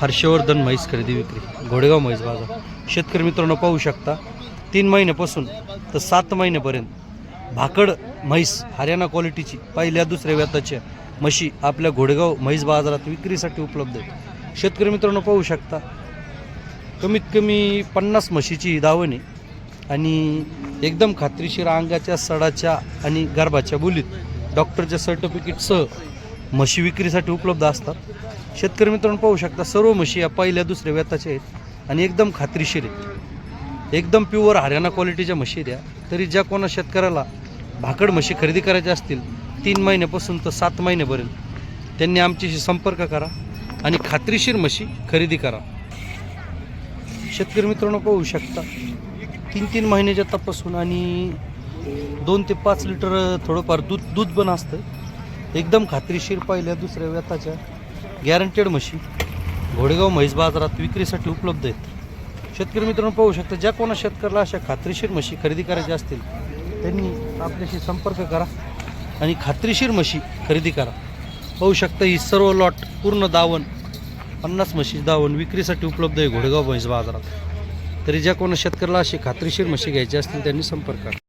हर्षवर्धन म्हैस खरेदी विक्री घोडेगाव म्हैस बाजार. शेतकरी मित्रांनो पाहू शकता तीन महिन्यापासून तर सात महिन्यापर्यंत भाकड म्हैस हरियाणा क्वालिटीची पहिल्या दुसऱ्या व्यताच्या म्हशी आपल्या घोडेगाव म्हैस बाजारात विक्रीसाठी उपलब्ध आहेत. शेतकरी मित्रांनो पाहू शकता कमीत कमी पन्नास म्हशीची ही आणि एकदम खात्रीशीर अंगाच्या सडाच्या आणि गर्भाच्या बोलीत डॉक्टरच्या सर्टिफिकेटसह म्हशी विक्रीसाठी उपलब्ध असतात. शेतकरी मित्रांनो पाहू शकता सर्व म्हशी या पहिल्या दुसऱ्या व्यताच्या आहेत आणि एकदम खात्रीशीर आहेत. एकदम प्युअर हरियाणा क्वालिटीच्या म्हशी द्या तरी ज्या कोणा शेतकऱ्याला भाकड म्हशी खरेदी करायच्या असतील तीन महिन्यापासून तर सात महिन्यापर्यंत त्यांनी आमच्याशी संपर्क करा आणि खात्रीशीर म्हशी खरेदी करा. शेतकरी मित्रांनो पाहू शकता तीन तीन महिन्याच्या तपासून आणि दोन ते पाच लिटर थोडंफार दूध दूध पण असतं. एकदम खात्रीशीर पहिल्या दुसऱ्या व्यताच्या गॅरंटेड म्हशी. घोडेगाव म्हैस बाजारात विक्रीसाठी उपलब्ध आहेत. शेतकरी मित्रांनो पाहू शकता ज्या कोणा शेतकऱ्याला अशा खात्रीशीर म्हशी खरेदी करायच्या असतील त्यांनी आपल्याशी संपर्क करा आणि खात्रीशीर म्हशी खरेदी करा. पाहू शकता ही सर्व लॉट पूर्ण दावण पन्नास म्हशी दावण विक्रीसाठी उपलब्ध आहे घोडेगाव म्हैस बाजारात. तरी ज्या कोणा शेतकऱ्याला अशी खात्रीशीर म्हशी घ्यायची असतील त्यांनी संपर्क करा.